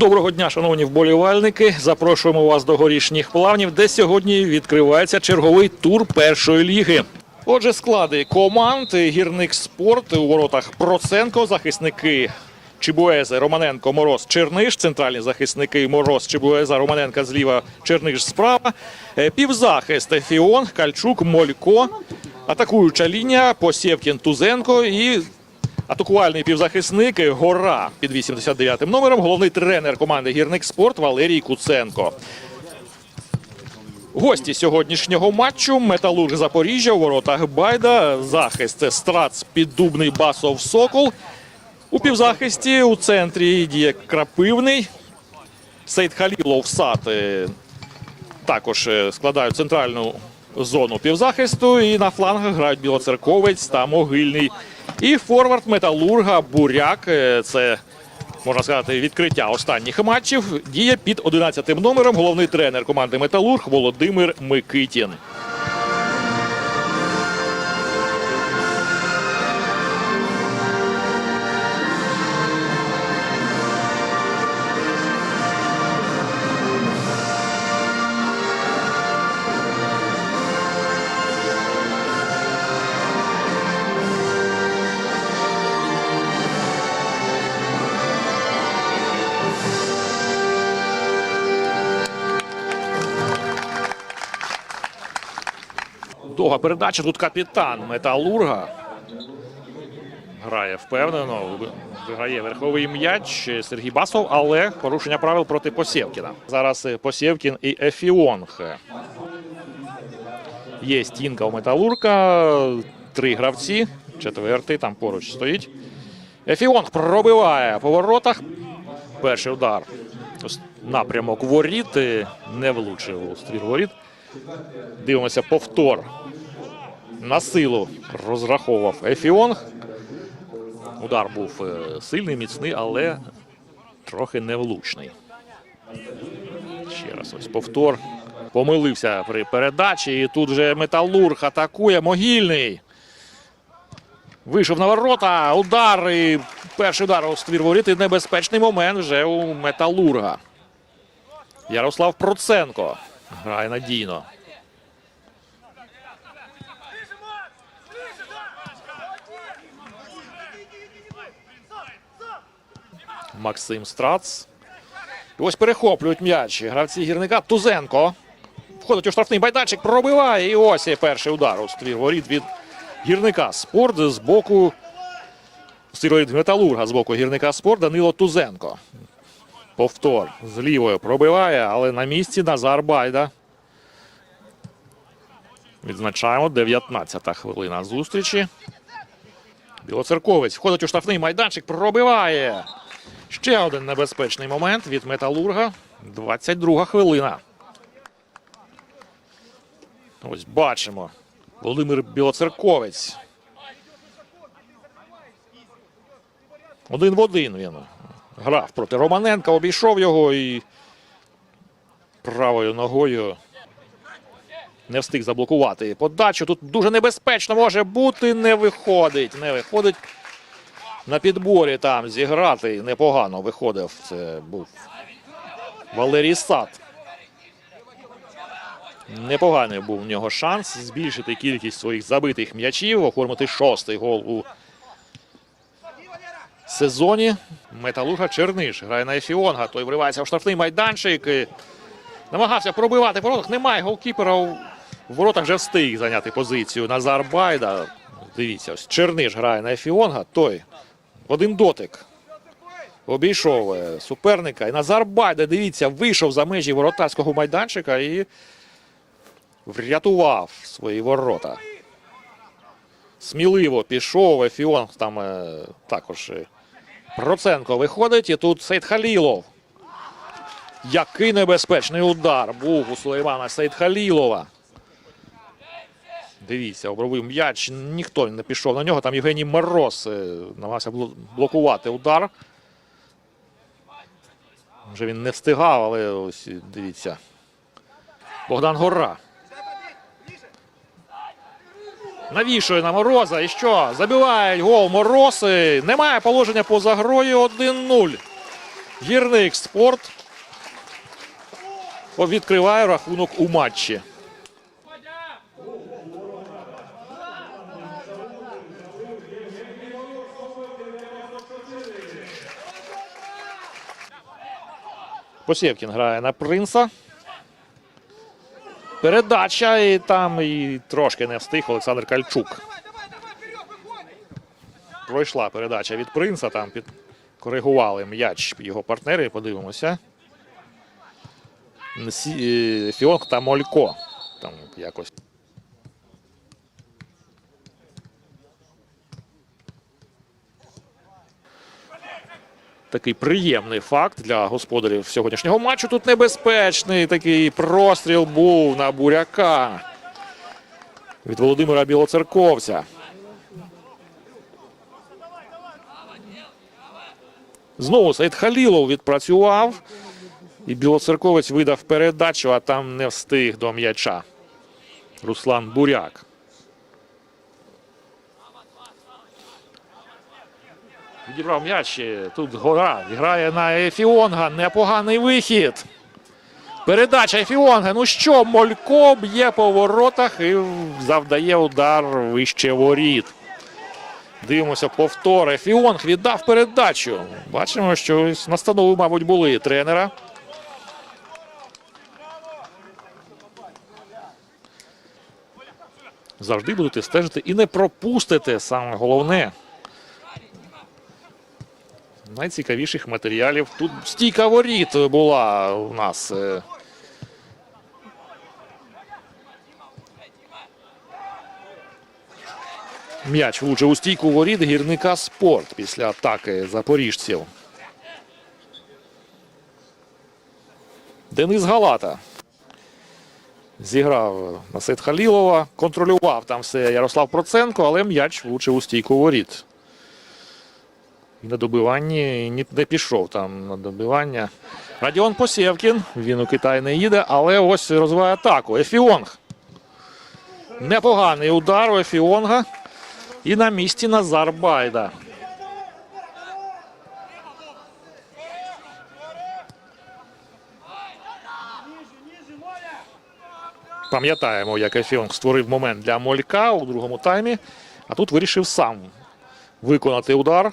Доброго дня, шановні вболівальники. Запрошуємо вас до горішніх плавнів, де сьогодні відкривається черговий тур першої ліги. Отже, склади команд гірник спорт у воротах Проценко, захисники Чебуезе, Романенко, Мороз, Черниш, центральні захисники Мороз, Чебуеза, Романенка зліва, Черниш справа. Е, Півзахист Фіон, Кальчук, Молько. Атакуюча лінія Посєвкін, Тузенко і Атакувальний півзахисник Гора під 89-м номером. Головний тренер команди Гірник Спорт Валерій Куценко. Гості сьогоднішнього матчу Металург Запоріжжя у воротах Байда. Захист це Страц Піддубний Басов Сокол. У півзахисті у центрі діє Крапивний. Сейд Халілов Сад е, також е, складають центральну зону півзахисту. І на флангах грають Білоцерковець та Могильний. І форвард Металурга Буряк. е, Це можна сказати відкриття останніх матчів. Діє під 11 номером головний тренер команди Металург Володимир Микитін. Довга передача. Тут капітан Металурга. Грає впевнено. Виграє верховий м'яч Сергій Басов, але порушення правил проти Посєвкіна. Зараз Посєвкін і Ефіонг. Є стінка у Металурга. Три гравці. Четвертий там поруч стоїть. Ефіонг пробиває по воротах. Перший удар. Напрямок воріт. Не влучив у ствір воріт. Дивимося повтор. На силу розраховував Ефіонг. Удар був е, сильний, міцний, але трохи невлучний. Ще раз ось повтор. Помилився при передачі. І тут же Металург атакує. Могильний. Вийшов на ворота. Удар. І перший удар у ствір воріт. І небезпечний момент вже у Металурга. Ярослав Проценко. Грає надійно. Максим Страц. І ось перехоплюють м'яч. Гравці гірника Тузенко. Входить у штрафний майданчик, пробиває. І ось є перший удар у ствір від гірника спорт з боку. Воріт металурга з боку гірника спорт Данило Тузенко. Повтор з лівою пробиває, але на місці Назар Байда. Відзначаємо 19-та хвилина зустрічі. Білоцерковець входить у штрафний майданчик, пробиває. Ще один небезпечний момент від Металурга. 22 хвилина. Ось бачимо. Володимир Білоцерковець. Один в один він грав проти Романенка, обійшов його і правою ногою не встиг заблокувати подачу. Тут дуже небезпечно може бути. Не виходить. Не виходить. На підборі там зіграти непогано виходив. Це був Валерій Сад. Непоганий був в нього шанс збільшити кількість своїх забитих м'ячів, оформити шостий гол у сезоні. Металурга Черниш грає на Ефіонга. Той вривається в штрафний майданчик. і Намагався пробивати воротах. Немає голкіпера. У воротах вже встиг зайняти позицію Назар Байда. Дивіться, ось Черниш грає на Ефіонга. Той один дотик. Обійшов суперника. І Назар Байда, дивіться, вийшов за межі воротарського майданчика і врятував свої ворота. Сміливо пішов. Ефіон там е, також е, Проценко виходить. І тут Сейд Халілов. Який небезпечний удар був у Сулеймана Сейд Халілова. Дивіться, обробив м'яч. Ніхто не пішов на нього. Там Євгеній Мороз е, намагався блокувати удар. Вже він не встигав, але ось дивіться. Богдан Гора. Навішує на Мороза. І що? Забивають гол Морози. Немає положення поза грою 1-0. Гірник спорт відкриває рахунок у матчі. Посєвкін грає на принца. Передача і там і трошки не встиг Олександр Кальчук. Пройшла передача від принца. Там під коригували м'яч його партнери. Подивимося. Е, Фіонг та Молько. Там якось. Такий приємний факт для господарів сьогоднішнього матчу. Тут небезпечний такий простріл був на буряка від Володимира Білоцерковця. Знову Саїд Халілов відпрацював. І Білоцерковець видав передачу, а там не встиг до м'яча. Руслан Буряк. Відібрав м'яч. Тут гора. Грає на Ефіонга. Непоганий вихід. Передача Ефіонга. Ну що, Молько б'є по воротах і завдає удар вище воріт. Дивимося повтор. Ефіонг віддав передачу. Бачимо, що настанови, мабуть, були тренера. Завжди будете стежити і не пропустите саме головне. Найцікавіших матеріалів. Тут стійка воріт була у нас. е. М'яч влучив у стійку воріт гірника спорт після атаки запоріжців. Денис Галата зіграв на Халілова, контролював там все Ярослав Проценко, але м'яч влучив у стійку воріт. На добиванні ні- не пішов там на добивання. Радіон Посєвкін. Він у Китай не їде, але ось розвиває атаку. Ефіонг. Непоганий удар у Ефіонга. І на місці Назар Байда. Пам'ятаємо, як Ефіонг створив момент для Молька у другому таймі. А тут вирішив сам виконати удар.